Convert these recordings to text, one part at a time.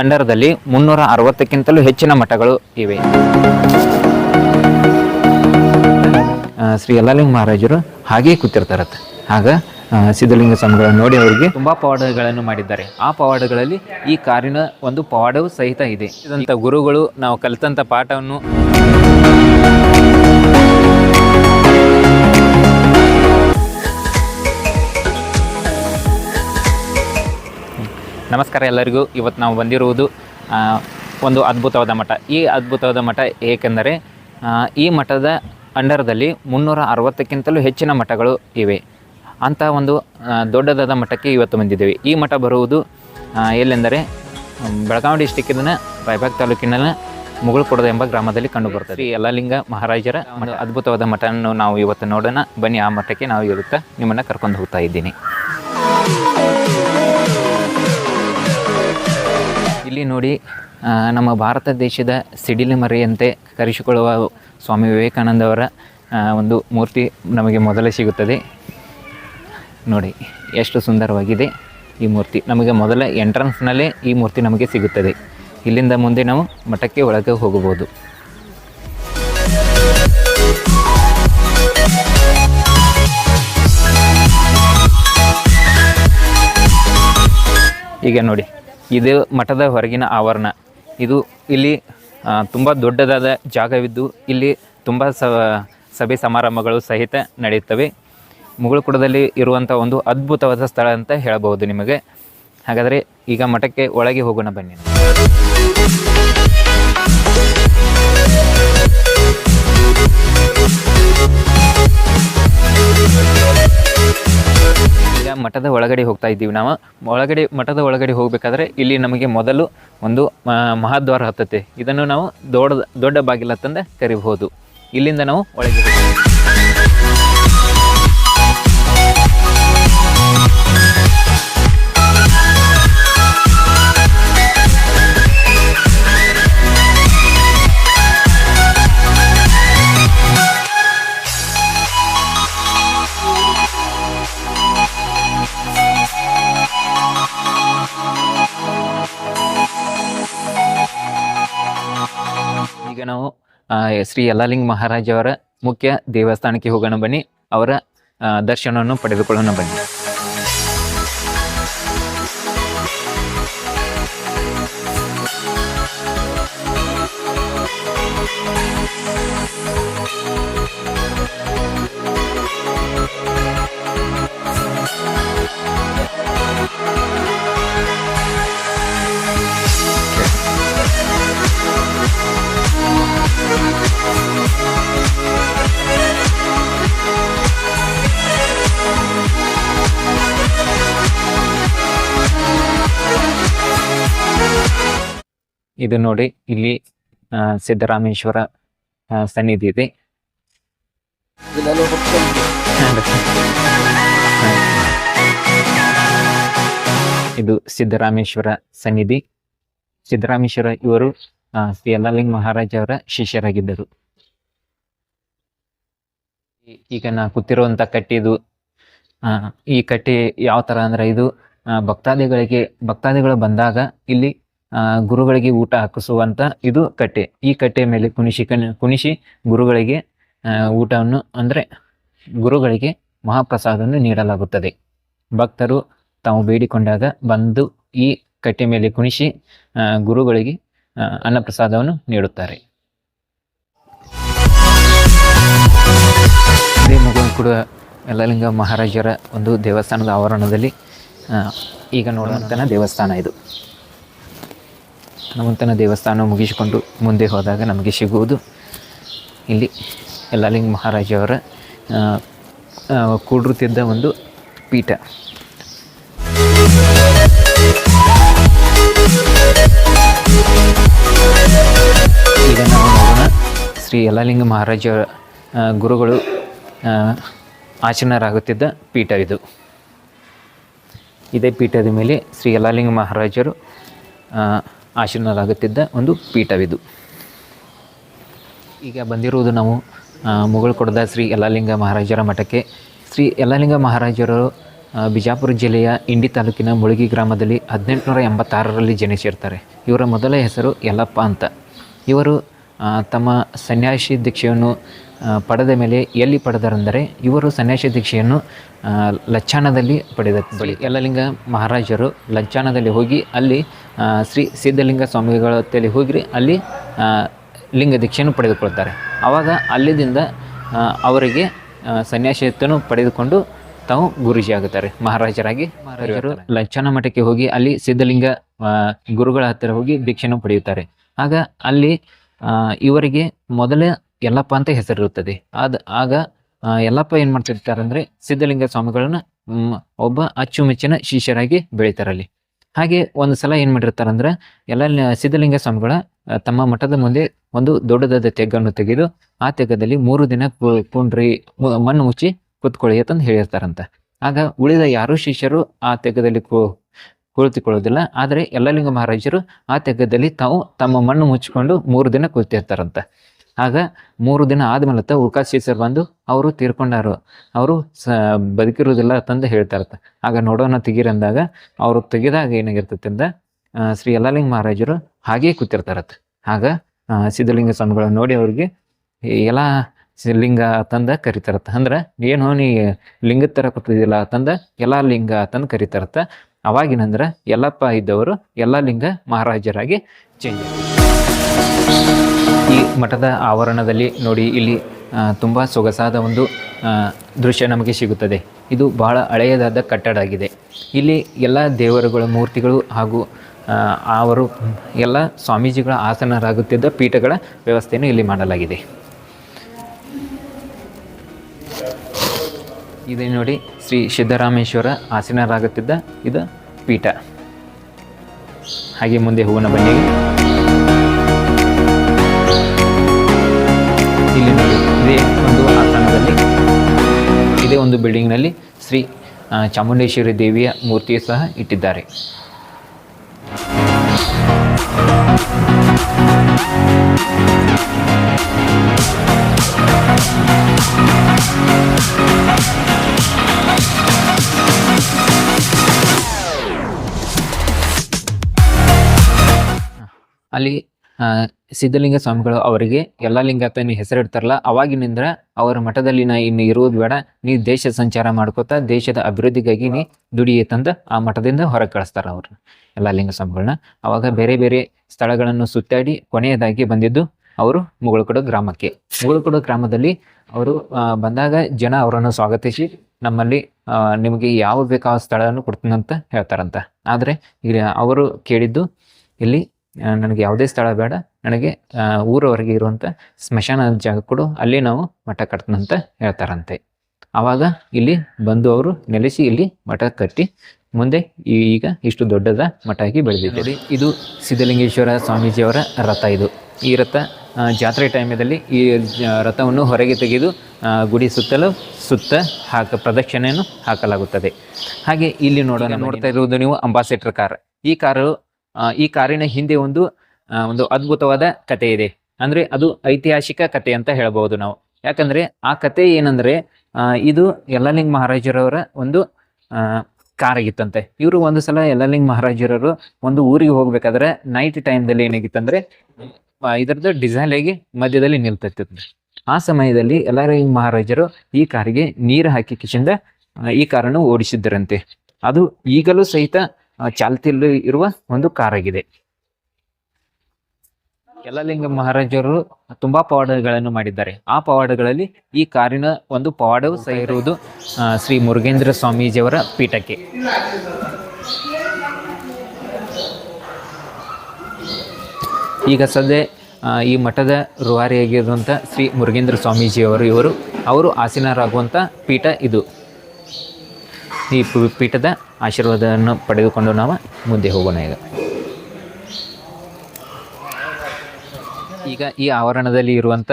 ಅಂಡರದಲ್ಲಿ ಮುನ್ನೂರ ಅರವತ್ತಕ್ಕಿಂತಲೂ ಹೆಚ್ಚಿನ ಮಠಗಳು ಇವೆ. ಶ್ರೀ ಯಲ್ಲಾಲಿಂಗ ಮಹಾರಾಜರು ಹಾಗೇ ಕೂತಿರ್ತಾರತ್ತ. ಆಗ ಸಿದ್ಧಲಿಂಗ ಸ್ವಾಮಿಗಳನ್ನು ನೋಡಿ ಅವರಿಗೆ ತುಂಬಾ ಪವಾಡಗಳನ್ನು ಮಾಡಿದ್ದಾರೆ. ಆ ಪವಾಡಗಳಲ್ಲಿ ಈ ಕಾರಿನ ಒಂದು ಪವಾಡವು ಸಹಿತ ಇದೆ. ಇದಂಥ ಗುರುಗಳು ನಾವು ಕಲಿತಂತ ಪಾಠವನ್ನು ನಮಸ್ಕಾರ ಎಲ್ಲರಿಗೂ. ಇವತ್ತು ನಾವು ಬಂದಿರುವುದು ಒಂದು ಅದ್ಭುತವಾದ ಮಠ. ಈ ಅದ್ಭುತವಾದ ಮಠ ಏಕೆಂದರೆ ಈ ಮಠದ ಅಂಡರದಲ್ಲಿ ಮುನ್ನೂರ ಅರವತ್ತಕ್ಕಿಂತಲೂ ಹೆಚ್ಚಿನ ಮಠಗಳು ಇವೆ. ಅಂತಹ ಒಂದು ದೊಡ್ಡದಾದ ಮಠಕ್ಕೆ ಇವತ್ತು ಬಂದಿದ್ದೇವೆ. ಈ ಮಠ ಬರುವುದು ಎಲ್ಲೆಂದರೆ, ಬೆಳಗಾವಿ ಡಿಸ್ಟಿಕ್ಕಿನ ರಾಯಬಾಗ್ ತಾಲೂಕಿನ ಮುಗುಳ್ಕೊಡದ ಎಂಬ ಗ್ರಾಮದಲ್ಲಿ ಕಂಡುಬರುತ್ತದೆ ಈ ಯಲ್ಲಾಲಿಂಗ ಮಹಾರಾಜರ ಅದ್ಭುತವಾದ ಮಠವನ್ನು ನಾವು ಇವತ್ತು ನೋಡೋಣ. ಬನ್ನಿ, ಆ ಮಠಕ್ಕೆ ನಾವು ಇವತ್ತು ನಿಮ್ಮನ್ನು ಕರ್ಕೊಂಡು ಹೋಗ್ತಾ ಇದ್ದೀನಿ. ಇಲ್ಲಿ ನೋಡಿ ನಮ್ಮ ಭಾರತ ದೇಶದ ಸಿಡಿಲು ಮರೆಯಂತೆ ಕರೆಸಿಕೊಳ್ಳುವ ಸ್ವಾಮಿ ವಿವೇಕಾನಂದವರ ಒಂದು ಮೂರ್ತಿ ನಮಗೆ ಮೊದಲೇ ಸಿಗುತ್ತದೆ. ನೋಡಿ, ಎಷ್ಟು ಸುಂದರವಾಗಿದೆ ಈ ಮೂರ್ತಿ. ನಮಗೆ ಮೊದಲ ಎಂಟ್ರನ್ಸ್ನಲ್ಲೇ ಈ ಮೂರ್ತಿ ನಮಗೆ ಸಿಗುತ್ತದೆ. ಇಲ್ಲಿಂದ ಮುಂದೆ ನಾವು ಮಠಕ್ಕೆ ಒಳಗೆ ಹೋಗಬಹುದು. ಈಗ ನೋಡಿ ಇದು ಮಠದ ಹೊರಗಿನ ಆವರಣ. ಇದು ಇಲ್ಲಿ ತುಂಬ ದೊಡ್ಡದಾದ ಜಾಗವಿದ್ದು ಇಲ್ಲಿ ತುಂಬ ಸಭೆ ಸಮಾರಂಭಗಳು ಸಹಿತ ನಡೆಯುತ್ತವೆ. ಮುಗುಳುಕುಡದಲ್ಲಿ ಇರುವಂಥ ಒಂದು ಅದ್ಭುತವಾದ ಸ್ಥಳ ಅಂತ ಹೇಳಬಹುದು ನಿಮಗೆ. ಹಾಗಾದರೆ ಈಗ ಮಠಕ್ಕೆ ಒಳಗೆ ಹೋಗೋಣ ಬನ್ನಿ. ಮಠದ ಒಳಗಡೆ ಹೋಗ್ತಾ ಇದ್ದೀವಿ ನಾವು. ಒಳಗಡೆ, ಮಠದ ಒಳಗಡೆ ಹೋಗಬೇಕಾದ್ರೆ ಇಲ್ಲಿ ನಮಗೆ ಮೊದಲು ಒಂದು ಮಹಾದ್ವಾರ ಹತ್ತತೆ ಇದನ್ನು ನಾವು ದೊಡ್ಡ ದೊಡ್ಡ ತಂದೆ ಕರಿಬಹುದು. ಇಲ್ಲಿಂದ ನಾವು ಒಳಗೆ ಹೋಗ್ತೀವಿ. ಶ್ರೀ ಯಲ್ಲಾಲಿಂಗ ಮಹಾರಾಜ್ ಅವರ ಮುಖ್ಯ ದೇವಸ್ಥಾನಕ್ಕೆ ಹೋಗೋಣ ಬನ್ನಿ. ಅವರ ಆ, ದರ್ಶನವನ್ನು ಪಡೆದುಕೊಳ್ಳೋಣ ಬನ್ನಿ. ಇದು ನೋಡಿ ಇಲ್ಲಿ ಸಿದ್ದರಾಮೇಶ್ವರ ಸನ್ನಿಧಿ ಇದೆ. ಇದು ಸಿದ್ದರಾಮೇಶ್ವರ ಸನ್ನಿಧಿ. ಸಿದ್ದರಾಮೇಶ್ವರ ಇವರು ಸಿ ಶ್ರೀ ಮಹಾರಾಜ್ ಅವರ ಶಿಷ್ಯರಾಗಿದ್ದರು. ಈಗ ನಾ ಕೂತಿರುವಂತ ಕಟ್ಟಿ ಇದು ಆ, ಈ ಕಟ್ಟಿ ಯಾವ ತರ ಅಂದ್ರೆ ಇದು ಭಕ್ತಾದಿಗಳಿಗೆ ಭಕ್ತಾದಿಗಳು ಬಂದಾಗ ಇಲ್ಲಿ ಗುರುಗಳಿಗೆ ಊಟ ಹಾಕಿಸುವಂತ ಇದು ಕಟ್ಟೆ. ಈ ಕಟ್ಟೆ ಮೇಲೆ ಕುಣಿಸಿ ಕಣ್- ಕುಣಿಸಿ ಗುರುಗಳಿಗೆ ಊಟವನ್ನು ಅಂದ್ರೆ ಗುರುಗಳಿಗೆ ಮಹಾಪ್ರಸಾದವನ್ನು ನೀಡಲಾಗುತ್ತದೆ. ಭಕ್ತರು ತಾವು ಬೇಡಿಕೊಂಡಾಗ ಬಂದು ಈ ಕಟ್ಟೆ ಮೇಲೆ ಕುಣಿಸಿ ಗುರುಗಳಿಗೆ ಅನ್ನಪ್ರಸಾದವನ್ನು ನೀಡುತ್ತಾರೆ. ಇದೇ ಮಗು ಕೂಡ ಯಲ್ಲಲಿಂಗ ಮಹಾರಾಜರ ಒಂದು ದೇವಸ್ಥಾನದ ಆವರಣದಲ್ಲಿ ಈಗ ನೋಡುವಂತನ ದೇವಸ್ಥಾನ ಇದು. ಹನುಮಂತನ ದೇವಸ್ಥಾನ ಮುಗಿಸಿಕೊಂಡು ಮುಂದೆ ಹೋದಾಗ ನಮಗೆ ಸಿಗುವುದು ಇಲ್ಲಿ ಎಲ್ಲಲಿಂಗ ಮಹಾರಾಜವರ ಕೂಡಿರುತ್ತಿದ್ದ ಒಂದು ಪೀಠ. ಈಗ ನಾವು ನೋಡೋಣ ಶ್ರೀ ಎಲ್ಲಲಿಂಗ ಮಹಾರಾಜ ಗುರುಗಳು ಆಸೀನರಾಗುತ್ತಿದ್ದ ಪೀಠ ಇದು. ಇದೇ ಪೀಠದ ಮೇಲೆ ಶ್ರೀ ಯಲಾಲಿಂಗ ಮಹಾರಾಜರು ಆ, ಆಸೀನರಾಗುತ್ತಿದ್ದ ಒಂದು ಪೀಠವಿದು. ಈಗ ಬಂದಿರುವುದು ನಾವು ಮುಗುಳ್ಕೊಡದ ಶ್ರೀ ಯಲಾಲಿಂಗ ಮಹಾರಾಜರ ಮಠಕ್ಕೆ. ಶ್ರೀ ಯಲಾಲಿಂಗ ಮಹಾರಾಜರು ಬಿಜಾಪುರ ಜಿಲ್ಲೆಯ ಇಂಡಿ ತಾಲೂಕಿನ ಮುಳುಗಿ ಗ್ರಾಮದಲ್ಲಿ ಹದಿನೆಂಟುನೂರ ಎಂಬತ್ತಾರರಲ್ಲಿ ಜನಿಸಿರ್ತಾರೆ. ಇವರ ಮೊದಲ ಹೆಸರು ಯಲ್ಲಪ್ಪ ಅಂತ. ಇವರು ತಮ್ಮ ಸನ್ಯಾಸಿ ದೀಕ್ಷೆಯನ್ನು ಪಡೆದ ಮೇಲೆ ಎಲ್ಲಿ ಪಡೆದರೆಂದರೆ ಇವರು ಸನ್ಯಾಸಿ ದೀಕ್ಷೆಯನ್ನು ಲಚ್ಚಾನದಲ್ಲಿ ಲಚ್ಚಾಣದಲ್ಲಿ ಪಡೆದ ಬಳಿ ಯಲ್ಲಲಿಂಗ ಮಹಾರಾಜರು ಲಚ್ಚಾಣದಲ್ಲಿ ಹೋಗಿ ಅಲ್ಲಿ ಶ್ರೀ ಸಿದ್ಧಲಿಂಗ ಸ್ವಾಮಿಗಳ ತಲೆ ಹೋಗಿರಿ ಅಲ್ಲಿ ಲಿಂಗ ದೀಕ್ಷೆಯನ್ನು ಪಡೆದುಕೊಳ್ತಾರೆ ಆವಾಗ ಅಲ್ಲಿದಿಂದ ಅವರಿಗೆ ಸನ್ಯಾಸಿಯನ್ನು ಪಡೆದುಕೊಂಡು ತಾವು ಗುರುಜಿ ಆಗುತ್ತಾರೆ ಮಹಾರಾಜರಾಗಿ ಮಹಾರಾಜರು ಲಂಚನ ಮಠಕ್ಕೆ ಹೋಗಿ ಅಲ್ಲಿ ಸಿದ್ಧಲಿಂಗ ಗುರುಗಳ ಹತ್ತಿರ ಹೋಗಿ ದೀಕ್ಷೆಯನ್ನು ಪಡೆಯುತ್ತಾರೆ. ಆಗ ಅಲ್ಲಿ ಇವರಿಗೆ ಮೊದಲ ಯಲ್ಲಪ್ಪ ಅಂತ ಹೆಸರಿರುತ್ತದೆ. ಆದ, ಆಗ ಎಲ್ಲಪ್ಪ ಏನು ಮಾಡ್ತಿರ್ತಾರೆ ಅಂದರೆ ಸಿದ್ಧಲಿಂಗ ಸ್ವಾಮಿಗಳನ್ನ ಒಬ್ಬ ಅಚ್ಚುಮೆಚ್ಚಿನ ಶಿಷ್ಯರಾಗಿ ಬೆಳೀತಾರಲ್ಲಿ. ಹಾಗೆ ಒಂದು ಸಲ ಏನು ಮಾಡಿರ್ತಾರಂದ್ರೆ ಎಲ್ಲ ಸಿದ್ಧಲಿಂಗ ಸ್ವಾಮಿಗಳ ತಮ್ಮ ಮಠದ ಮುಂದೆ ಒಂದು ದೊಡ್ಡದಾದ ತೆಗ್ಗನ್ನು ತೆಗೆದು ಆ ತೆಗ್ಗದಲ್ಲಿ ಮೂರು ದಿನ ಕುಂಡ್ರಿ ಮಣ್ಣು ಮುಚ್ಚಿ ಕೂತ್ಕೊಳ್ಳಿ ಅಂತಂದು ಹೇಳಿರ್ತಾರಂತ. ಆಗ ಉಳಿದ ಯಾರೂ ಶಿಷ್ಯರು ಆ ತೆಗ್ಗದಲ್ಲಿ ಕುಳಿತುಕೊಳ್ಳೋದಿಲ್ಲ, ಆದರೆ ಎಲ್ಲಲಿಂಗ ಮಹಾರಾಜರು ಆ ತೆಗ್ಗದಲ್ಲಿ ತಾವು ತಮ್ಮ ಮಣ್ಣು ಮುಚ್ಚಿಕೊಂಡು ಮೂರು ದಿನ ಕೂತಿರ್ತಾರಂತ ಆಗ ಮೂರು ದಿನ ಆದ್ಮೇಲೆ ತ ಉಳ್ಕಾ ಶಿಷ್ಯರು ಬಂದು ಅವರು ತೀರ್ಕೊಂಡಾರು. ಅವರು ಸ, ಬದುಕಿರುವುದಿಲ್ಲ ಅಂತಂದು ಹೇಳ್ತಾರತ್ತ ಆಗ ನೋಡೋಣ ತೆಗೀರಿ ಅಂದಾಗ ಅವರು ತೆಗೆದಾಗ ಏನಾಗಿರ್ತೈತೆ ಅಂದ ಶ್ರೀ ಯಲ್ಲಾಲಿಂಗ ಮಹಾರಾಜರು ಹಾಗೇ ಕೂತಿರ್ತಾರತ್ತ ಆಗ ಸಿದ್ಧಲಿಂಗ ಸ್ವಾಮಿಗಳನ್ನ ನೋಡಿ ಅವ್ರಿಗೆ ಎಲ್ಲ ಲಿಂಗ ತಂದ ಕರಿತಾರತ್ತ ಅಂದ್ರೆ ಏನು ನೀ ಲಿಂಗದ ಥರ ಕೊಟ್ಟಿದ್ದಿಲ್ಲ ತಂದ, ಎಲ್ಲ ಲಿಂಗ ತಂದು ಕರಿತಾರತ್ತ ಅವಾಗಿನಂದ್ರ ಯಲ್ಲಪ್ಪ ಇದ್ದವರು ಎಲ್ಲ ಲಿಂಗ ಮಹಾರಾಜರಾಗಿ ಚೇಂಜ್ ಈ ಮಠದ ಆವರಣದಲ್ಲಿ ನೋಡಿ ಇಲ್ಲಿ ತುಂಬ ಸೊಗಸಾದ ಒಂದು ದೃಶ್ಯ ನಮಗೆ ಸಿಗುತ್ತದೆ. ಇದು ಬಹಳ ಹಳೆಯದಾದ ಕಟ್ಟಡ ಆಗಿದೆ. ಇಲ್ಲಿ ಎಲ್ಲ ದೇವರುಗಳ ಮೂರ್ತಿಗಳು ಹಾಗೂ ಅವರು ಎಲ್ಲ ಸ್ವಾಮೀಜಿಗಳ ಆಸನರಾಗುತ್ತಿದ್ದ ಪೀಠಗಳ ವ್ಯವಸ್ಥೆಯನ್ನು ಇಲ್ಲಿ ಮಾಡಲಾಗಿದೆ. ಇದೇ ನೋಡಿ ಶ್ರೀ ಸಿದ್ದರಾಮೇಶ್ವರ ಆಸನರಾಗುತ್ತಿದ್ದ ಇದು ಪೀಠ. ಹಾಗೆ ಮುಂದೆ ಹೂವಿನ ಬನ್ನಿ ಇದೇ ಒಂದು ಆಸನದಲ್ಲಿ ಇದೇ ಒಂದು ಬಿಲ್ಡಿಂಗ್ನಲ್ಲಿ ಶ್ರೀ ಚಾಮುಂಡೇಶ್ವರಿ ದೇವಿಯ ಮೂರ್ತಿಯು ಸಹ ಇಟ್ಟಿದ್ದಾರೆ. ಅಲ್ಲಿ ಸಿದ್ಧಲಿಂಗ ಸ್ವಾಮಿಗಳು ಅವರಿಗೆ ಎಲ್ಲ ಲಿಂಗ ಅಂತ ನೀವು ಹೆಸರಿಡ್ತಾರಲ್ಲ ಅವಾಗಿನಿಂದ ಅವರ ಮಠದಲ್ಲಿ ನಾ ಇನ್ನು ಇರುವುದು ಬೇಡ. ನೀ ದೇಶ ಸಂಚಾರ ಮಾಡ್ಕೋತಾ, ದೇಶದ ಅಭಿವೃದ್ಧಿಗಾಗಿ ನೀ ದುಡಿಯತ್ತಂದ ಆ ಮಠದಿಂದ ಹೊರಗೆ ಕಳಿಸ್ತಾರ ಅವ್ರನ್ನ ಎಲ್ಲ ಲಿಂಗ ಸ್ವಾಮಿಗಳನ್ನ ಅವಾಗ ಬೇರೆ ಬೇರೆ ಸ್ಥಳಗಳನ್ನು ಸುತ್ತಾಡಿ ಕೊನೆಯದಾಗಿ ಬಂದಿದ್ದು ಅವರು ಮುಗುಳ್ಕೊಡು ಗ್ರಾಮಕ್ಕೆ. ಮುಗುಳ್ಕೊಡು ಗ್ರಾಮದಲ್ಲಿ ಅವರು ಬಂದಾಗ ಜನ ಅವರನ್ನು ಸ್ವಾಗತಿಸಿ ನಮ್ಮಲ್ಲಿ ನಿಮಗೆ ಯಾವ ಬೇಕಾದ ಸ್ಥಳವನ್ನು ಕೊಡ್ತೀನಂತ ಹೇಳ್ತಾರಂತ. ಆದರೆ ಈಗ ಅವರು ಕೇಳಿದ್ದು ಇಲ್ಲಿ ನನಗೆ ಯಾವುದೇ ಸ್ಥಳ ಬೇಡ. ನನಗೆ ಊರವರೆಗೆ ಇರುವಂಥ ಸ್ಮಶಾನ ಜಾಗ ಕೊಡು. ಅಲ್ಲಿ ನಾವು ಮಠ ಕಟ್ತನಂತ ಹೇಳ್ತಾರಂತೆ. ಆವಾಗ ಇಲ್ಲಿ ಬಂದು ಅವರು ನೆಲೆಸಿ ಇಲ್ಲಿ ಮಠ ಕಟ್ಟಿ ಮುಂದೆ ಈಗ ಇಷ್ಟು ದೊಡ್ಡದ ಮಠ ಆಗಿ ಬೆಳೆದಿದೆ ಇದು ಸಿದ್ಧಲಿಂಗೇಶ್ವರ ಸ್ವಾಮೀಜಿಯವರ ರಥ ಇದು. ಈ ರಥ ಜಾತ್ರೆ ಟೈಮಲ್ಲಿ ಈ ರಥವನ್ನು ಹೊರಗೆ ತೆಗೆದು ಗುಡಿ ಸುತ್ತಲೂ ಸುತ್ತ ಹಾಕ ಪ್ರದಕ್ಷಿಣೆಯನ್ನು ಹಾಕಲಾಗುತ್ತದೆ. ಹಾಗೆ ಇಲ್ಲಿ ನೋಡೋಣ ನೋಡ್ತಾ ಇರುವುದು ನೀವು ಅಂಬಾಸೆಡರ್ ಕಾರ್. ಈ ಕಾರು ಈ ಕಾರಿನ ಹಿಂದೆ ಒಂದು ಒಂದು ಅದ್ಭುತವಾದ ಕತೆ ಇದೆ. ಅಂದ್ರೆ ಅದು ಐತಿಹಾಸಿಕ ಕತೆ ಅಂತ ಹೇಳಬಹುದು ನಾವು. ಯಾಕಂದ್ರೆ ಆ ಕತೆ ಏನಂದ್ರೆ ಇದು ಯಲ್ಲಲಿಂಗ ಮಹಾರಾಜರವರ ಒಂದು ಕಾರಾಗಿತ್ತಂತೆ ಇವರು ಒಂದು ಸಲ ಯಲ್ಲಲಿಂಗ ಮಹಾರಾಜರವರು ಒಂದು ಊರಿಗೆ ಹೋಗ್ಬೇಕಾದ್ರೆ ನೈಟ್ ಟೈಮ್ದಲ್ಲಿ ಏನಾಗಿತ್ತಂದ್ರೆ ಇದರದ್ದು ಡಿಸೈನ್ ಆಗಿ ಮಧ್ಯದಲ್ಲಿ ನಿಲ್ತಿತ್ತು. ಆ ಸಮಯದಲ್ಲಿ ಯಲ್ಲಲಿಂಗ ಮಹಾರಾಜರು ಈ ಕಾರಿಗೆ ನೀರು ಹಾಕಿ ಕಿಶಿಂದ ಈ ಕಾರನ್ನು ಓಡಿಸಿದ್ದರಂತೆ. ಅದು ಈಗಲೂ ಸಹಿತ ಚಾಲ್ತಿಯಲ್ಲಿ ಇರುವ ಒಂದು ಕಾರ್ ಆಗಿದೆ ಯಲ್ಲಲಿಂಗ ಮಹಾರಾಜರು ತುಂಬಾ ಪವಾಡಗಳನ್ನು ಮಾಡಿದ್ದಾರೆ. ಆ ಪವಾಡಗಳಲ್ಲಿ ಈ ಕಾರಿನ ಒಂದು ಪವಾಡವು ಸಹ ಇರುವುದು ಶ್ರೀ ಮುರುಗೇಂದ್ರ ಸ್ವಾಮೀಜಿಯವರ ಪೀಠಕ್ಕೆ. ಈಗ ಸದ್ಯ ಈ ಮಠದ ರುವಾರಿಯಾಗಿರುವಂಥ ಶ್ರೀ ಮುರುಗೇಂದ್ರ ಸ್ವಾಮೀಜಿಯವರು, ಇವರು, ಅವರು ಆಸೀನರಾಗುವಂಥ ಪೀಠ ಇದು. ಈ ಪೀಠದ ಆಶೀರ್ವಾದವನ್ನು ಪಡೆದುಕೊಂಡು ನಾವು ಮುಂದೆ ಹೋಗೋಣ ಈಗ. ಈಗ ಈ ಆವರಣದಲ್ಲಿ ಇರುವಂಥ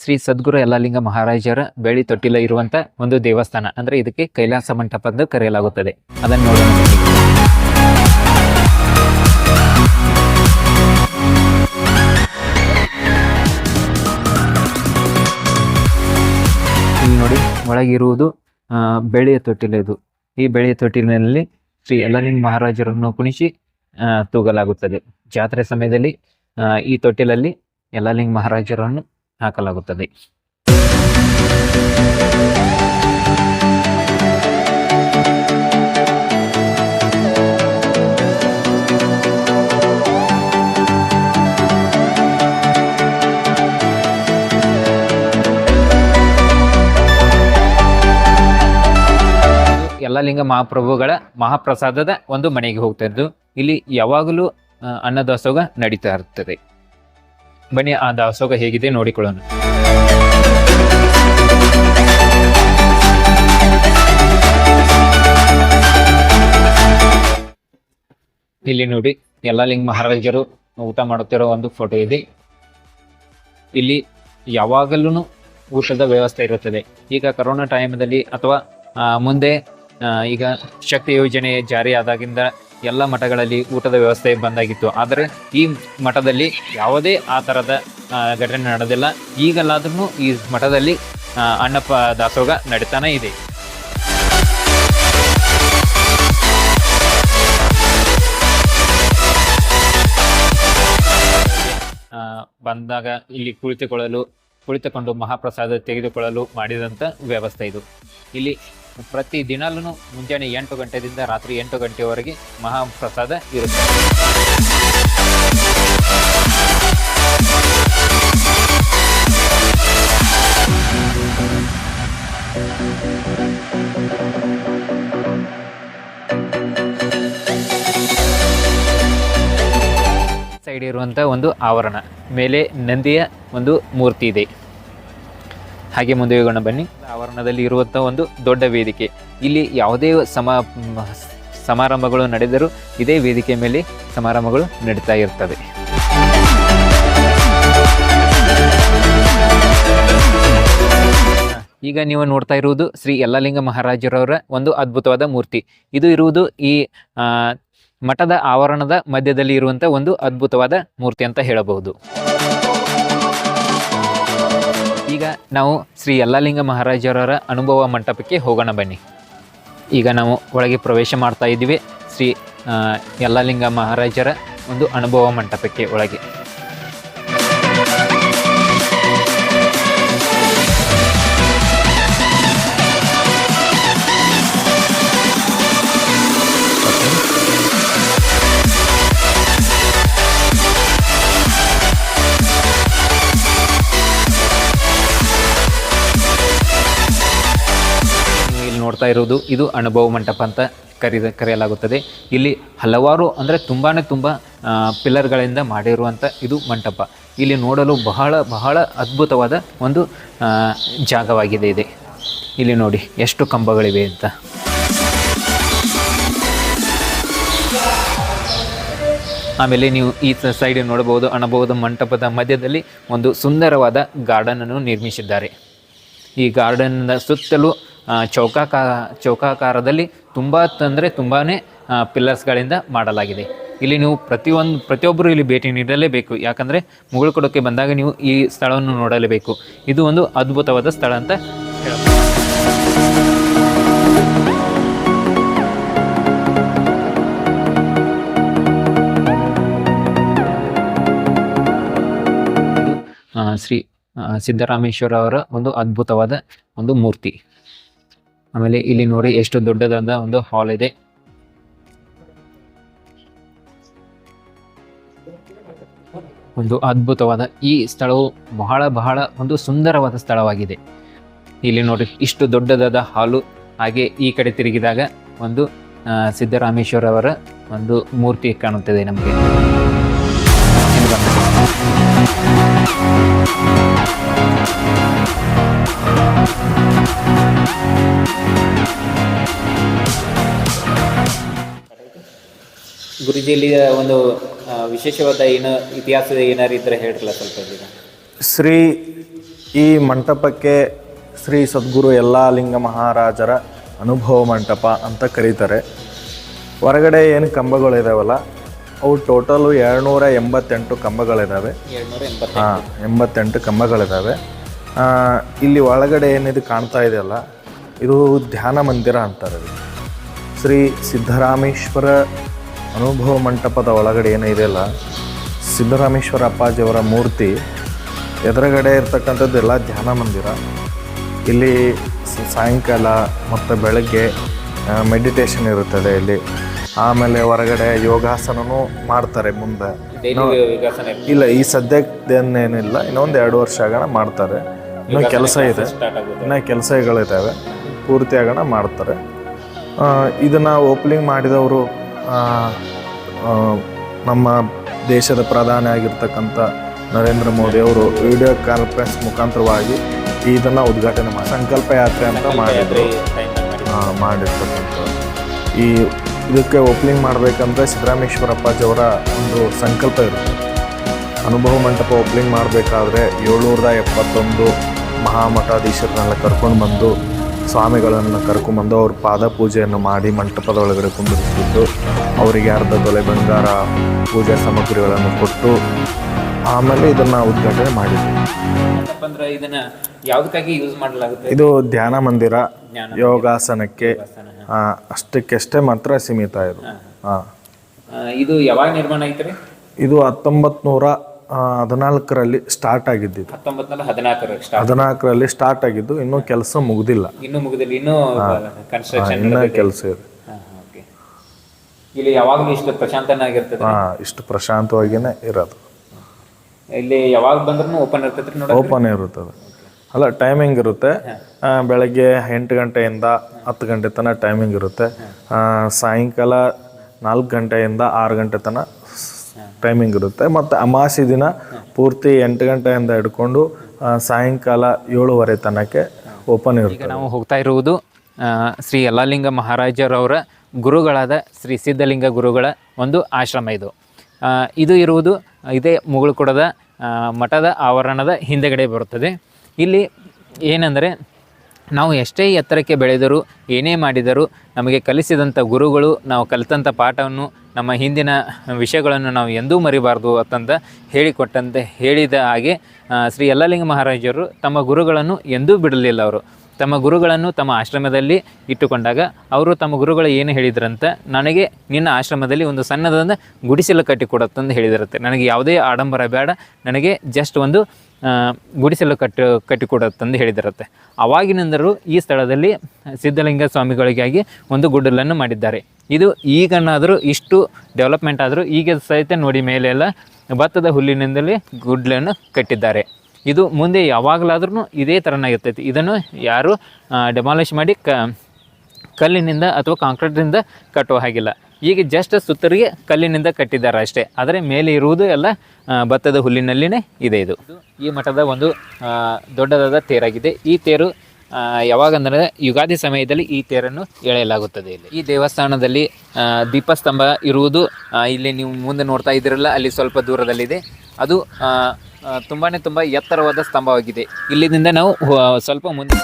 ಶ್ರೀ ಸದ್ಗುರು ಯಲ್ಲಾಲಿಂಗ ಮಹಾರಾಜರ ಬೆಳಿ ತೊಟ್ಟಿಲ ಇರುವಂಥ ಒಂದು ದೇವಸ್ಥಾನ, ಅಂದ್ರೆ ಇದಕ್ಕೆ ಕೈಲಾಸ ಮಂಟಪ ಎಂದು ಕರೆಯಲಾಗುತ್ತದೆ. ಅದನ್ನು ನೋಡೋಣ. ಇಲ್ಲಿ ನೋಡಿ, ಒಳಗಿರುವುದು ಆ, ಬೆಳೆಯ ತೊಟ್ಟಿಲು ಇದು. ಈ ಬೆಳೆಯ ತೊಟ್ಟಿಲಿನಲ್ಲಿ ಶ್ರೀ ಯಲ್ಲಲಿಂಗ ಮಹಾರಾಜರನ್ನು ಕುಣಿಸಿ ತೂಗಲಾಗುತ್ತದೆ. ಜಾತ್ರೆ ಸಮಯದಲ್ಲಿ ಈ ತೊಟ್ಟಿಲಲ್ಲಿ ಯಲ್ಲಲಿಂಗ ಮಹಾರಾಜರನ್ನು ಹಾಕಲಾಗುತ್ತದೆ. ಯಲ್ಲಲಿಂಗ ಮಹಾಪ್ರಭುಗಳ ಮಹಾಪ್ರಸಾದದ ಒಂದು ಮನೆಗೆ ಹೋಗ್ತಾ ಇಲ್ಲಿ ಯಾವಾಗಲೂ ಅನ್ನ ದಾಸೋಗ ನಡೀತಾ ಇರ್ತದೆ. ಬನ್ನಿ, ಆ ದಾಸೋಗ ಹೇಗಿದೆ ನೋಡಿಕೊಳ್ಳೋಣ. ಇಲ್ಲಿ ನೋಡಿ ಯಲ್ಲಲಿಂಗ ಮಹಾರಾಜರು ಊಟ ಮಾಡುತ್ತಿರೋ ಒಂದು ಫೋಟೋ ಇದೆ. ಇಲ್ಲಿ ಯಾವಾಗಲೂ ಊಟದ ವ್ಯವಸ್ಥೆ ಇರುತ್ತದೆ. ಈಗ ಕರೋನಾ ಟೈಮ್ದಲ್ಲಿ ಅಥವಾ ಮುಂದೆ ಈಗ ಶಕ್ತಿ ಯೋಜನೆ ಜಾರಿ ಆದಾಗಿಂದ ಎಲ್ಲ ಮಠಗಳಲ್ಲಿ ಊಟದ ವ್ಯವಸ್ಥೆ ಬಂದಾಗಿತ್ತು. ಆದರೆ ಈ ಮಠದಲ್ಲಿ ಯಾವುದೇ ಆ ಥರದ ಘಟನೆ ನಡೆದಿಲ್ಲ. ಈಗಲಾದ್ರೂ ಈ ಮಠದಲ್ಲಿ ಅಣ್ಣಪ್ಪ ದಾಸೋಗ ನಡೀತಾನೆ ಇದೆ. ಬಂದಾಗ ಇಲ್ಲಿ ಕುಳಿತುಕೊಳ್ಳಲು, ಕುಳಿತುಕೊಂಡು ಮಹಾಪ್ರಸಾದ ತೆಗೆದುಕೊಳ್ಳಲು ಮಾಡಿದಂಥ ವ್ಯವಸ್ಥೆ ಇದು. ಇಲ್ಲಿ ಪ್ರತಿ ದಿನಾಲೂ ಮುಂಜಾನೆ ಎಂಟು ಗಂಟೆಯಿಂದ ರಾತ್ರಿ ಎಂಟು ಗಂಟೆವರೆಗೆ ಮಹಾಪ್ರಸಾದ ಇರುತ್ತೆ. ಸೈಡ್ ಇರುವಂಥ ಒಂದು ಆವರಣ, ಮೇಲೆ ನಂದಿಯ ಒಂದು ಮೂರ್ತಿ ಇದೆ. ಹಾಗೆ ಮುಂದೆ ಹೋಗೋಣ ಬನ್ನಿ. ಆವರಣದಲ್ಲಿ ಇರುವಂಥ ಒಂದು ದೊಡ್ಡ ವೇದಿಕೆ. ಇಲ್ಲಿ ಯಾವುದೇ ಸಮ ಸಮಾರಂಭಗಳು ನಡೆದರೂ ಇದೇ ವೇದಿಕೆ ಮೇಲೆ ಸಮಾರಂಭಗಳು ನಡೀತಾ ಇರ್ತವೆ. ಈಗ ನೀವು ನೋಡ್ತಾ ಇರುವುದು ಶ್ರೀ ಯಲ್ಲಲಿಂಗ ಮಹಾರಾಜರವರ ಒಂದು ಅದ್ಭುತವಾದ ಮೂರ್ತಿ. ಇದು ಇರುವುದು ಈ ಮಠದ ಆವರಣದ ಮಧ್ಯದಲ್ಲಿ ಇರುವಂಥ ಒಂದು ಅದ್ಭುತವಾದ ಮೂರ್ತಿ ಅಂತ ಹೇಳಬಹುದು. ಈಗ ನಾವು ಶ್ರೀ ಯಲ್ಲಲಿಂಗ ಮಹಾರಾಜರವರ ಅನುಭವ ಮಂಟಪಕ್ಕೆ ಹೋಗೋಣ ಬನ್ನಿ. ಈಗ ನಾವು ಒಳಗೆ ಪ್ರವೇಶ ಮಾಡ್ತಾ ಇದ್ದೀವಿ. ಶ್ರೀ ಯಲ್ಲಲಿಂಗ ಮಹಾರಾಜರ ಒಂದು ಅನುಭವ ಮಂಟಪಕ್ಕೆ ಒಳಗೆ. ನೋಡ್ತಾ ಇರೋದು ಇದು ಅನುಭವ ಮಂಟಪ ಅಂತ ಕರೆದ ಕರೆಯಲಾಗುತ್ತದೆ. ಇಲ್ಲಿ ಹಲವಾರು ಅಂದರೆ ತುಂಬಾ ತುಂಬ ಪಿಲ್ಲರ್ಗಳಿಂದ ಮಾಡಿರುವಂಥ ಇದು ಮಂಟಪ. ಇಲ್ಲಿ ನೋಡಲು ಬಹಳ ಬಹಳ ಅದ್ಭುತವಾದ ಒಂದು ಜಾಗವಾಗಿದೆ ಇದೆ. ಇಲ್ಲಿ ನೋಡಿ ಎಷ್ಟು ಕಂಬಗಳಿವೆ ಅಂತ. ಆಮೇಲೆ ನೀವು ಈ ಸೈಡ್ ನೋಡಬಹುದು ಅನುಭವದ ಮಂಟಪದ ಮಧ್ಯದಲ್ಲಿ ಒಂದು ಸುಂದರವಾದ ಗಾರ್ಡನ್ ಅನ್ನು ನಿರ್ಮಿಸಿದ್ದಾರೆ. ಈ ಗಾರ್ಡನ್ನ ಸುತ್ತಲೂ ಚೌಕಾಕಾ, ಚೌಕಾಕಾರದಲ್ಲಿ ತುಂಬ ಅಂದರೆ ತುಂಬಾ ಪಿಲ್ಲರ್ಸ್ಗಳಿಂದ ಮಾಡಲಾಗಿದೆ. ಇಲ್ಲಿ ನೀವು ಪ್ರತಿಯೊಂದು ಪ್ರತಿಯೊಬ್ಬರು ಇಲ್ಲಿ ಭೇಟಿ ನೀಡಲೇಬೇಕು. ಯಾಕಂದರೆ ಮುಗುಳುಕೊಡಕ್ಕೆ ಬಂದಾಗ ನೀವು ಈ ಸ್ಥಳವನ್ನು ನೋಡಲೇಬೇಕು. ಇದು ಒಂದು ಅದ್ಭುತವಾದ ಸ್ಥಳ ಅಂತ ಶ್ರೀ ಸಿದ್ದರಾಮೇಶ್ವರ ಅವರ ಒಂದು ಅದ್ಭುತವಾದ ಒಂದು ಮೂರ್ತಿ. ಆಮೇಲೆ ಇಲ್ಲಿ ನೋಡಿ ಎಷ್ಟು ದೊಡ್ಡದಾದ ಒಂದು ಹಾಲ್ ಇದೆ. ಒಂದು ಅದ್ಭುತವಾದ ಈ ಸ್ಥಳವು ಬಹಳ ಬಹಳ ಒಂದು ಸುಂದರವಾದ ಸ್ಥಳವಾಗಿದೆ. ಇಲ್ಲಿ ನೋಡಿ ಇಷ್ಟು ದೊಡ್ಡದಾದ ಹಾಲು ಹಾಗೆ ಈ ಕಡೆ ತಿರುಗಿದಾಗ ಒಂದು ಸಿದ್ದರಾಮೇಶ್ವರ ಅವರ ಒಂದು ಮೂರ್ತಿ ಕಾಣುತ್ತದೆ ನಮಗೆ. ಏನು ಗಮನಿಸಿ. ಒಂದು ವಿಶೇಷವಾದ ಏನು ಇತಿಹಾಸದ ಏನಾರು ಇದ್ರೆ ಹೇಳ್ರಲ್ಲ ಸ್ವಲ್ಪ ಶ್ರೀ ಈ ಮಂಟಪಕ್ಕೆ ಶ್ರೀ ಸದ್ಗುರು ಯಲ್ಲಾಲಿಂಗ ಮಹಾರಾಜರ ಅನುಭವ ಮಂಟಪ ಅಂತ ಕರೀತಾರೆ ಹೊರಗಡೆ ಏನು ಕಂಬಗಳಿದಾವಲ್ಲ ಅವು ಟೋಟಲು ಎರಡುನೂರ ಎಂಬತ್ತೆಂಟು ಕಂಬಗಳಿದ್ದಾವೆ ಏಳ್ನೂರ ಎಂಬತ್ತು ಹಾಂ ಎಂಬತ್ತೆಂಟು ಕಂಬಗಳಿದ್ದಾವೆ ಆ, ಇಲ್ಲಿ ಒಳಗಡೆ ಏನಿದು ಕಾಣ್ತಾ ಇದೆಯಲ್ಲ ಇದು ಧ್ಯಾನ ಮಂದಿರ ಅಂತಾರೆ ಇದು. ಶ್ರೀ ಸಿದ್ದರಾಮೇಶ್ವರ ಅನುಭವ ಮಂಟಪದ ಒಳಗಡೆ ಏನು ಇದೆಯಲ್ಲ ಸಿದ್ದರಾಮೇಶ್ವರ ಅಪ್ಪಾಜಿಯವರ ಮೂರ್ತಿ. ಎದುರುಗಡೆ ಇರ್ತಕ್ಕಂಥದ್ದು ಎಲ್ಲ ಧ್ಯಾನ ಮಂದಿರ. ಇಲ್ಲಿ ಸಾಯಂಕಾಲ ಮತ್ತು ಬೆಳಗ್ಗೆ ಮೆಡಿಟೇಷನ್ ಇರುತ್ತದೆ ಇಲ್ಲಿ. ಆಮೇಲೆ ಹೊರಗಡೆ ಯೋಗಾಸನನೂ ಮಾಡ್ತಾರೆ ಮುಂದೆ. ಇಲ್ಲ ಈ ಸದ್ಯಕ್ಕೇನಿಲ್ಲ ಇನ್ನೊಂದು ಎರಡು ವರ್ಷ ಆಗೋಣ ಮಾಡ್ತಾರೆ. ಇನ್ನೂ ಕೆಲಸ ಇದೆ. ಇನ್ನೂ ಕೆಲಸಗಳಿದ್ದಾವೆ. ಪೂರ್ತಿ ಆಗೋಣ ಮಾಡ್ತಾರೆ. ಇದನ್ನು ಓಪನಿಂಗ್ ಮಾಡಿದವರು ನಮ್ಮ ದೇಶದ ಪ್ರಧಾನಿ ಆಗಿರ್ತಕ್ಕಂಥ ನರೇಂದ್ರ ಮೋದಿ ಅವರು ವಿಡಿಯೋ ಕಾನ್ಫರೆನ್ಸ್ ಮುಖಾಂತರವಾಗಿ ಇದನ್ನು ಉದ್ಘಾಟನೆ ಮಾಡಿ ಸಂಕಲ್ಪ ಯಾತ್ರೆ ಅಂತ ಮಾಡಿದ್ರು. ಮಾಡಿರ್ತಕ್ಕಂಥ ಈ ಇದಕ್ಕೆ ಓಪನಿಂಗ್ ಮಾಡಬೇಕಂದ್ರೆ ಸಿದ್ದರಾಮೇಶ್ವರ ಅಪ್ಪಾಜಿಯವರ ಒಂದು ಸಂಕಲ್ಪ ಇರುತ್ತೆ. ಅನುಭವ ಮಂಟಪ ಓಪನಿಂಗ್ ಮಾಡಬೇಕಾದ್ರೆ ಏಳ್ನೂರ ಎಪ್ಪತ್ತೊಂದು ಮಹಾಮಠಾಧೀಶರನ್ನೆಲ್ಲ ಕರ್ಕೊಂಡು ಬಂದು ಸ್ವಾಮಿಗಳನ್ನು ಕರ್ಕೊಂಡ್ಬಂದು ಅವ್ರ ಪಾದ ಪೂಜೆಯನ್ನು ಮಾಡಿ ಮಂಟಪದ ಒಳಗಡೆ ಕುಂದಿರಿಸ್ಬಿಟ್ಟು ಅವರಿಗೆ ಅರ್ಧ ತೊಲೆ ಬಂಗಾರ ಪೂಜಾ ಸಾಮಗ್ರಿಗಳನ್ನು ಕೊಟ್ಟು ಆಮೇಲೆ ಇದನ್ನು ಉದ್ಘಾಟನೆ ಮಾಡಿದ್ವಿ ಇದನ್ನು ಯಾವ್ದಕ್ಕಾಗಿ ಯೂಸ್ ಮಾಡಲಾಗುತ್ತೆ? ಇದು ಧ್ಯಾನ ಮಂದಿರ ಯೋಗಾಸನಕ್ಕೆ ಅಷ್ಟಕ್ಕೆಷ್ಟೇ ಮಾತ್ರ ಸೀಮಿತ ಇದು. ಹಾಂ ಇದು ಯಾವಾಗ ನಿರ್ಮಾಣ ಐತ್ರಿ ಇದು ಹತ್ತೊಂಬತ್ತು ನೂರ ಹದಿನಾಲ್ಕರಲ್ಲಿ ಸ್ಟಾರ್ಟ್ ಆಗಿದ್ದು ಹದಿನಾಲ್ಕರಲ್ಲಿ ಸ್ಟಾರ್ಟ್ ಆಗಿದ್ದು ಇನ್ನೂ ಕೆಲಸ ಮುಗ್ದಿಲ್ಲ. ಇನ್ನು ಮುಗಿದಿಲ್ಲ ಇನ್ನೂ ಕನ್ಸ್ಟ್ರಕ್ಷನ್ ಇನ್ನೂ ಕೆಲಸ ಇದೆ. ಓಕೆ ಇಲ್ಲಿ ಯಾವಾಗಲೂ ಇಷ್ಟು ಪ್ರಶಾಂತನಾಗಿರ್ತದೆ ಹಾ ಇಷ್ಟು ಪ್ರಶಾಂತವಾಗಿಯೇ ಇರೋದು. ಇಲ್ಲಿ ಯಾವಾಗ ಬಂದ್ರೂ ಓಪನ್ ಇರ್ತೈತ್ರಿ ನೋಡ ಓಪನ್ ಇರುತ್ತದೆ. ಅಲ್ಲ ಟೈಮಿಂಗ್ ಇರುತ್ತೆ. ಆ, ಬೆಳಗ್ಗೆ ಎಂಟು ಗಂಟೆಯಿಂದ ಹತ್ತು ಗಂಟೆ ತನಕ ಟೈಮಿಂಗ್ ಇರುತ್ತೆ. ಆ, ಸಾಯಂಕಾಲ ನಾಲ್ಕು ಗಂಟೆಯಿಂದ ಆರು ಗಂಟೆ ತನಕ ಟೈಮಿಂಗ್ ಇರುತ್ತೆ. ಮತ್ತು ಅಮಾಸಿ ದಿನ ಪೂರ್ತಿ ಎಂಟು ಗಂಟೆಯಿಂದ ಹಿಡ್ಕೊಂಡು ಸಾಯಂಕಾಲ ಏಳುವರೆ ತನಕ ಓಪನ್ ಇರುತ್ತೆ ನಾವು ಹೋಗ್ತಾ ಇರುವುದು ಶ್ರೀ ಯಲ್ಲಾಲಿಂಗ ಮಹಾರಾಜರವರ ಗುರುಗಳಾದ ಶ್ರೀ ಸಿದ್ಧಲಿಂಗ ಗುರುಗಳ ಒಂದು ಆಶ್ರಮ ಇದು. ಇದು ಇರುವುದು ಇದೇ ಮುಗುಳುಕೊಡದ ಮಠದ ಆವರಣದ ಹಿಂದೆಗಡೆ ಬರುತ್ತದೆ. ಇಲ್ಲಿ ಏನೆಂದರೆ ನಾವು ಎಷ್ಟೇ ಎತ್ತರಕ್ಕೆ ಬೆಳೆದರೂ ಏನೇ ಮಾಡಿದರೂ ನಮಗೆ ಕಲಿಸಿದಂಥ ಗುರುಗಳು ನಾವು ಕಲಿತಂಥ ಪಾಠವನ್ನು ನಮ್ಮ ಹಿಂದಿನ ವಿಷಯಗಳನ್ನು ನಾವು ಎಂದೂ ಮರಿಬಾರ್ದು ಅಂತಂದ ಹೇಳಿಕೊಟ್ಟಂತೆ ಹೇಳಿದ ಹಾಗೆ ಶ್ರೀ ಯಲ್ಲಲಿಂಗ ಮಹಾರಾಜರು ತಮ್ಮ ಗುರುಗಳನ್ನು ಎಂದೂ ಬಿಡಲಿಲ್ಲ ಅವರು. ತಮ್ಮ ಗುರುಗಳನ್ನು ತಮ್ಮ ಆಶ್ರಮದಲ್ಲಿ ಇಟ್ಟುಕೊಂಡಾಗ ಅವರು ತಮ್ಮ ಗುರುಗಳು ಏನು ಹೇಳಿದ್ರಂತ ನನಗೆ ನಿನ್ನ ಆಶ್ರಮದಲ್ಲಿ ಒಂದು ಸಣ್ಣದಾದ ಗುಡಿಸಲು ಕಟ್ಟಿಕೊಡತ್ತಂದು ಹೇಳಿದಿರುತ್ತೆ. ನನಗೆ ಯಾವುದೇ ಆಡಂಬರ ಬೇಡ, ನನಗೆ ಜಸ್ಟ್ ಒಂದು ಗುಡಿಸಲು ಕಟ್ಟು ಕಟ್ಟಿಕೊಡತ್ತಂದು ಹೇಳಿದಿರುತ್ತೆ. ಅವಾಗಿನಿಂದಲೂ ಈ ಸ್ಥಳದಲ್ಲಿ ಸಿದ್ಧಲಿಂಗ ಸ್ವಾಮಿಗಳಿಗಾಗಿ ಒಂದು ಗುಡ್ಡಲನ್ನು ಮಾಡಿದ್ದಾರೆ. ಇದು ಈಗನಾದರೂ ಇಷ್ಟು ಡೆವಲಪ್ಮೆಂಟ್ ಆದರೂ ಈಗ ಸಹಿತ ನೋಡಿ ಮೇಲೆ ಎಲ್ಲ ಭತ್ತದ ಹುಲ್ಲಿನಿಂದಲೇ ಗುಡ್ಲನ್ನು ಕಟ್ಟಿದ್ದಾರೆ. ಇದು ಮುಂದೆ ಯಾವಾಗಲಾದ್ರೂ ಇದೇ ಥರನಾಗಿರ್ತೈತಿ ಇದನ್ನು ಯಾರು ಡೆಮಾಲಿಷ್ ಮಾಡಿ ಕಲ್ಲಿನಿಂದ ಅಥವಾ ಕಾಂಕ್ರೀಟ್ನಿಂದ ಕಟ್ಟುವ ಹಾಗಿಲ್ಲ. ಈಗ ಜಸ್ಟ್ ಸುತ್ತರಿಗೆ ಕಲ್ಲಿನಿಂದ ಕಟ್ಟಿದ್ದಾರೆ ಅಷ್ಟೇ. ಆದರೆ ಮೇಲೆ ಇರುವುದು ಎಲ್ಲ ಭತ್ತದ ಹುಲ್ಲಿನಲ್ಲಿನೇ ಇದೆ ಇದು. ಈ ಮಠದ ಒಂದು ದೊಡ್ಡದಾದ ತೇರಾಗಿದೆ. ಈ ತೇರು ಯಾವಾಗಂದರೆ ಯುಗಾದಿ ಸಮಯದಲ್ಲಿ ಈ ತೇರನ್ನು ಎಳೆಯಲಾಗುತ್ತದೆ ಇಲ್ಲಿ. ಈ ದೇವಸ್ಥಾನದಲ್ಲಿ ದೀಪಸ್ತಂಭ ಇರುವುದು ಇಲ್ಲಿ ನೀವು ಮುಂದೆ ನೋಡ್ತಾ ಇದ್ದೀರಲ್ಲ, ಅಲ್ಲಿ ಸ್ವಲ್ಪ ದೂರದಲ್ಲಿದೆ. ಅದು ತುಂಬಾನೇ ತುಂಬ ಎತ್ತರವಾದ ಸ್ತಂಭವಾಗಿದೆ. ಇಲ್ಲಿಂದ ನಾವು ಸ್ವಲ್ಪ ಮುಂದೆ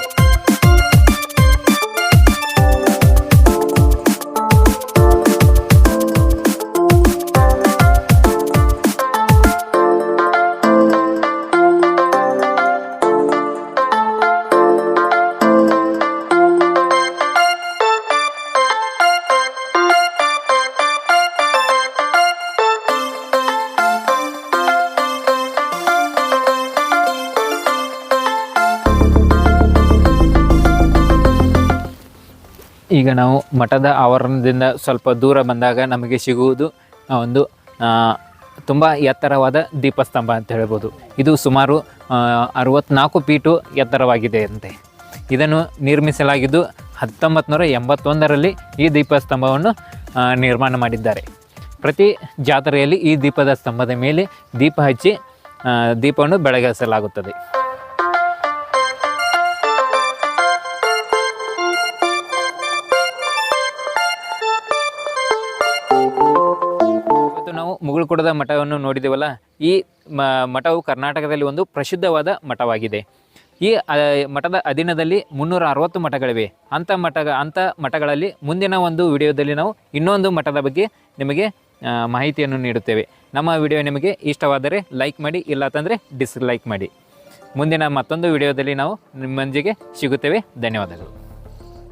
ಈಗ ನಾವು ಮಠದ ಆವರಣದಿಂದ ಸ್ವಲ್ಪ ದೂರ ಬಂದಾಗ ನಮಗೆ ಸಿಗುವುದು ಒಂದು ತುಂಬ ಎತ್ತರವಾದ ದೀಪಸ್ತಂಭ ಅಂತ ಹೇಳ್ಬೋದು. ಇದು ಸುಮಾರು ಅರವತ್ನಾಲ್ಕು ಫೀಟು ಎತ್ತರವಾಗಿದೆ ಅಂತೆ. ಇದನ್ನು ನಿರ್ಮಿಸಲಾಗಿದ್ದು ಹತ್ತೊಂಬತ್ತು ನೂರ ಎಂಬತ್ತೊಂದರಲ್ಲಿ ಈ ದೀಪಸ್ತಂಭವನ್ನು ನಿರ್ಮಾಣ ಮಾಡಿದ್ದಾರೆ. ಪ್ರತಿ ಜಾತ್ರೆಯಲ್ಲಿ ಈ ದೀಪದ ಸ್ತಂಭದ ಮೇಲೆ ದೀಪ ಹಚ್ಚಿ ದೀಪವನ್ನು ಬೆಳಗಿಸಲಾಗುತ್ತದೆ. ಮುಗುಳುಕೊಡದ ಮಠವನ್ನು ನೋಡಿದೆವಲ್ಲ, ಈ ಮಠವು ಕರ್ನಾಟಕದಲ್ಲಿ ಒಂದು ಪ್ರಸಿದ್ಧವಾದ ಮಠವಾಗಿದೆ. ಈ ಮಠದ ಅಧೀನದಲ್ಲಿ ಮುನ್ನೂರ ಅರವತ್ತು ಮಠಗಳಿವೆ. ಅಂಥ ಮಠ ಅಂಥ ಮಠಗಳಲ್ಲಿ ಮುಂದಿನ ಒಂದು ವಿಡಿಯೋದಲ್ಲಿ ನಾವು ಇನ್ನೊಂದು ಮಠದ ಬಗ್ಗೆ ನಿಮಗೆ ಮಾಹಿತಿಯನ್ನು ನೀಡುತ್ತೇವೆ. ನಮ್ಮ ವಿಡಿಯೋ ನಿಮಗೆ ಇಷ್ಟವಾದರೆ ಲೈಕ್ ಮಾಡಿ ಇಲ್ಲ ತಂದರೆ ಡಿಸ್ಲೈಕ್ ಮಾಡಿ. ಮುಂದಿನ ಮತ್ತೊಂದು ವಿಡಿಯೋದಲ್ಲಿ ನಾವು ನಿಮ್ಮೊಂದಿಗೆ ಸಿಗುತ್ತೇವೆ. ಧನ್ಯವಾದಗಳು.